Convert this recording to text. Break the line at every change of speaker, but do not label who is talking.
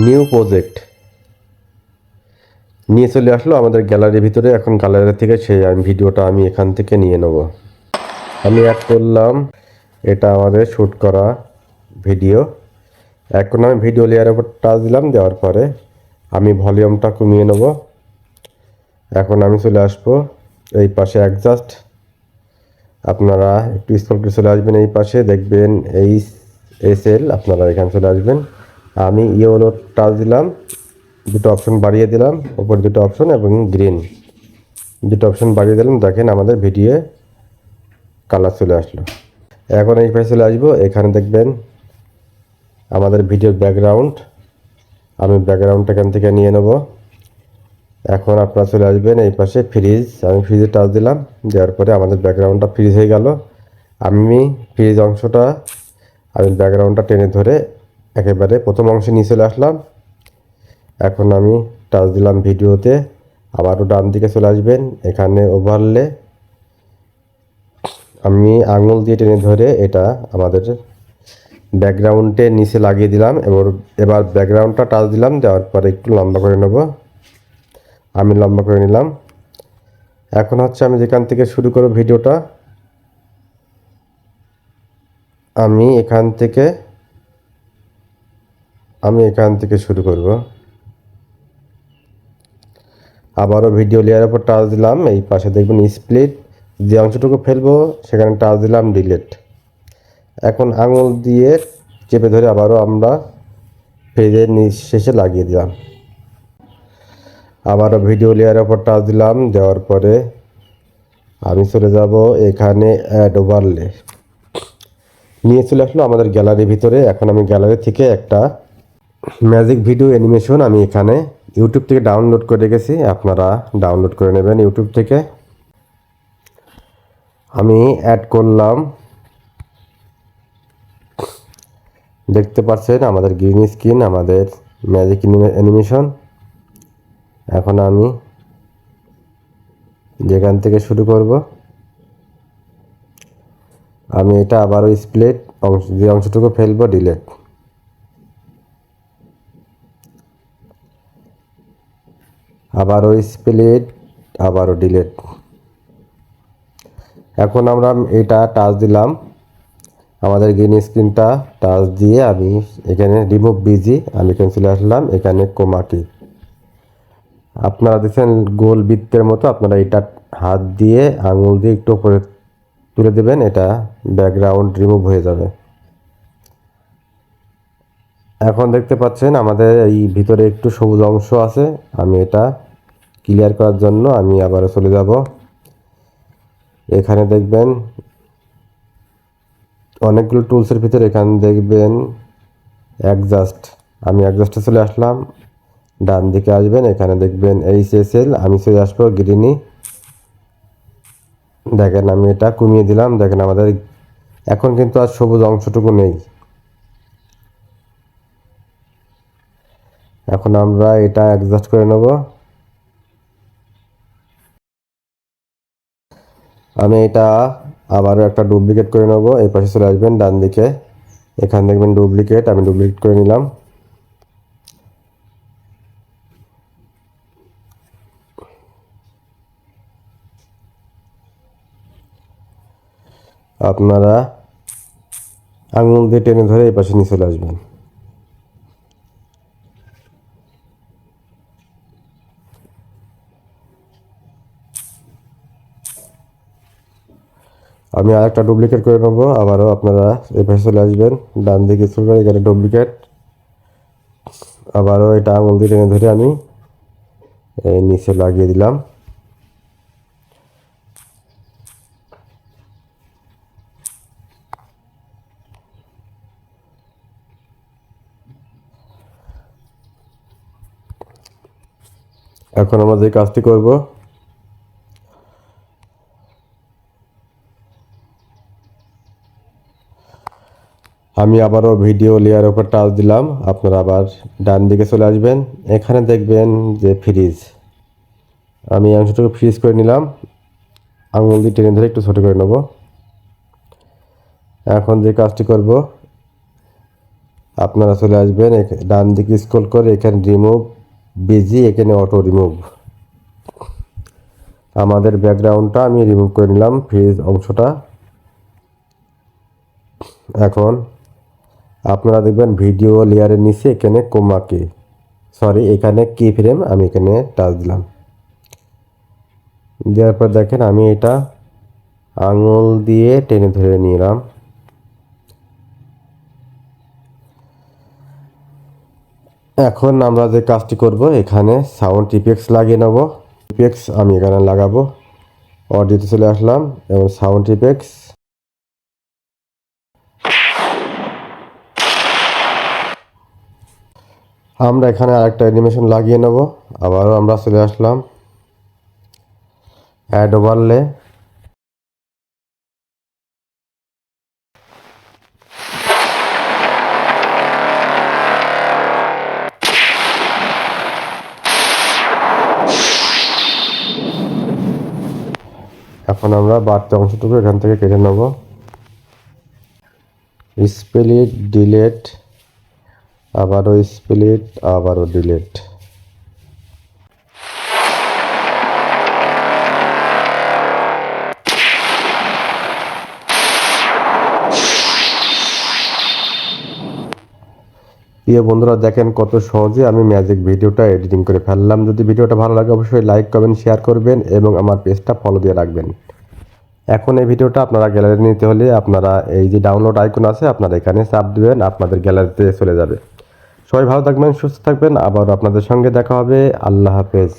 New project নিয়ে চলে আসলো আমাদের গ্যালারির ভিতরে। এখন গ্যালারি থেকে সেই আমি ভিডিওটা আমি এখান থেকে নিয়ে নেব। আমি অ্যাড করলাম। এটা আমাদের শ্যুট করা ভিডিও এখন আমি ভিডিও লেয়ারের উপর টাচ দিলাম, দেওয়ার পরে আমি ভলিউমটা কমিয়ে নেব। এখন আমি চলে আসব এই পাশে অ্যাডজাস্ট আপনারা একটু স্কল করে চলে আসবেন এই পাশে, দেখবেন এই এস এল আপনারা এখানে চলে আসবেন। আমি ইয়েলো টাচ দিলাম, দুটো অপশন বাড়িয়ে দিলাম, ওপর দুটো অপশন এবং গ্রিন দুটো অপশন বাড়িয়ে দিলাম, দেখেন আমাদের ভিডিও কালার চলে আসলো। এখন এই পাশে চলে আসব, এখানে দেখবেন আমাদের ভিডিওর ব্যাকগ্রাউন্ড আমি ব্যাকগ্রাউন্ডটা এখান থেকে নিয়ে নেব। এখন আপনারা চলে আসবেন এই পাশে ফ্রিজ আমি ফ্রিজে টাচ দিলাম, দেওয়ার পরে আমাদের ব্যাকগ্রাউন্ডটা ফ্রিজ হয়ে গেল। আমি ফ্রিজ অংশটা, আমি ব্যাকগ্রাউন্ডটা টেনে ধরে একেবারে প্রথম অংশে নিয়ে চলে আসলাম। এখন আমি টাচ দিলাম ভিডিওতে, আবারও ডান দিকে চলে আসবেন। এখানে ওভারলে আমি আঙুল দিয়ে টেনে ধরে এটা আমাদের ব্যাকগ্রাউন্ডে নিচে লাগিয়ে দিলাম এবার এবার ব্যাকগ্রাউন্ডটা টাচ দিলাম, দেওয়ার পরে একটু লম্বা করে নেব। আমি লম্বা করে নিলাম। এখন হচ্ছে আমি যেখান থেকে শুরু করব ভিডিওটা। আমি এখান থেকে আমি এখান থেকে শুরু করব। আবারও ভিডিও লেয়ারের উপর টাচ দিলাম, এই পাশে দেখবেন স্প্লিট যে অংশটুকু ফেলব সেখানে টাচ দিলাম ডিলেট এখন আঙুল দিয়ে চেপে ধরে আবারও আমরা নিচ শেষে লাগিয়ে দিলাম। আবারও ভিডিও লেয়ারের উপর টাচ দিলাম, দেওয়ার পরে আমি চলে যাব এখানে অ্যাড ওভারলে নিয়ে চলে আসলো আমাদের গ্যালারির ভিতরে। এখন আমি গ্যালারি থেকে একটা ম্যাজিক ভিডিও অ্যানিমেশন আমি এখানে ইউটিউব থেকে ডাউনলোড করে রেখেছি। আপনারা ডাউনলোড করে নেবেন ইউটিউব থেকে। আমি অ্যাড করলাম। দেখতে পাচ্ছেন আমাদের গ্রিন স্ক্রিন আমাদের ম্যাজিক অ্যানিমেশন এখন আমি যেখান থেকে শুরু করব, আমি এটা আবারও স্প্লিট অংশ যে অংশটুকু ফেলব ডিলেট আবারও স্প্লিট আবারও ডিলেট এখন আমরা এটা টাচ দিলাম। আমাদের গ্রিন স্ক্রিনটা টাচ দিয়ে আমি এখানে রিমুভ বিজি আমি এখানে চলে আসলাম এখানে কোমাকি আপনারা দেখছেন গোল বৃত্তের মতো আপনারা এটা হাত দিয়ে আঙুল দিয়ে একটু উপরে তুলে দেবেন, এটা ব্যাকগ্রাউন্ড রিমুভ হয়ে যাবে। এখন দেখতে পাচ্ছেন আমাদের এই ভিতরে একটু সবুজ অংশ আছে। আমি এটা ক্লিয়ার করার জন্য আমি আবারও চলে যাব। এখানে দেখবেন অনেকগুলো টুলসের ভিতরে এখানে দেখবেন অ্যাডজাস্ট আমি অ্যাডজাস্টে চলে আসলাম। ডান দিকে আসবেন, এখানে দেখবেন এইচ এস এল আমি চলে আসব গ্রিনি দেখেন আমি এটা কমিয়ে দিলাম। দেখেন আমাদের এখন কিন্তু আর সবুজ অংশটুকু নেই। এখন আমরা এটা অ্যাডজাস্ট করে নেব। আমি এটা আবারও একটা ডুপ্লিকেট করে নেব। এই পাশে চলে আসবেন ডান দিকে। এখানে দেখবেন ডুপ্লিকেট আমি ডুপ্লিকেট করে নিলাম। আপনারা আঙুল দিয়ে টেনে ধরে এই পাশে নিয়ে চলে আসবেন। আমি আরেকটা ডুপ্লিকেট করে নেব আবারও আপনারা পাশে চলে আসবেন, ডান দিকে শুরু করে এখানে ডুপ্লিকেট আবারও এটা আঙুল দিয়ে টেনে ধরে আমি এই নিচে লাগিয়ে দিলাম। এখন আমরা যে কাজটি করব আমি আবারও ভিডিও লেয়ার ওপর টাচ দিলাম। আপনারা আবার ডান দিকে চলে আসবেন। এখানে দেখবেন যে ফ্রিজ আমি অংশটুকু ফ্রিজ করে নিলাম। আঙুল দিয়ে টেনে ধরে একটু ছোটো করে নেব। এখন যে কাজটি করব, আপনারা চলে আসবেন ডান দিকে স্ক্রল করে এখানে রিমুভ বিজি এখানে অটো রিমুভ আমাদের ব্যাকগ্রাউন্ডটা আমি রিমুভ করে নিলাম ফ্রিজ অংশটা। এখন আপনারা দেখবেন ভিডিও লেয়ারের নিচে এখানে কোমাকে। সরি এখানে কি ফ্রেম আমি এখানে টাচ দিলাম। দেওয়ার পর দেখেন আমি এটা আঙুল দিয়ে টেনে ধরে নিলাম। এখন আমরা যে কাজটি করব, এখানে সাউন্ড টিপেক্স লাগিয়ে নেব। টিপেক্স আমি এখানে লাগাবো। অডিওতে চলে আসলাম এবং সাউন্ড টিপেক্স আমরা এখানে আরেকটা অ্যানিমেশন লাগিয়ে নেব। আবারও আমরা চলে আসলাম। অ্যাড ওভারলে এখন আমরা বাড়তি অংশটুকু এখান থেকে কেটে নেব। স্পেলিট ডিলেট আবারও স্প্লিট আবারও ডিলেট প্রিয় বন্ধুরা, দেখেন কত সহজে আমি ম্যাজিক ভিডিওটা এডিটিং করে ফেললাম। যদি ভিডিওটা ভালো লাগে, অবশ্যই লাইক করবেন শেয়ার করবেন এবং আমার পেজটা ফলো দিয়ে রাখবেন। এখন এই ভিডিওটা আপনারা গ্যালারি নিতে হলে আপনারা এই যে ডাউনলোড আইকন আছে, আপনারা এখানে চাপ দিবেন, আপনাদের গ্যালারিতে চলে যাবে। সবাই ভালো থাকবেন সুস্থ থাকবেন। আবার আপনাদের সঙ্গে দেখা হবে। আল্লাহ হাফেজ।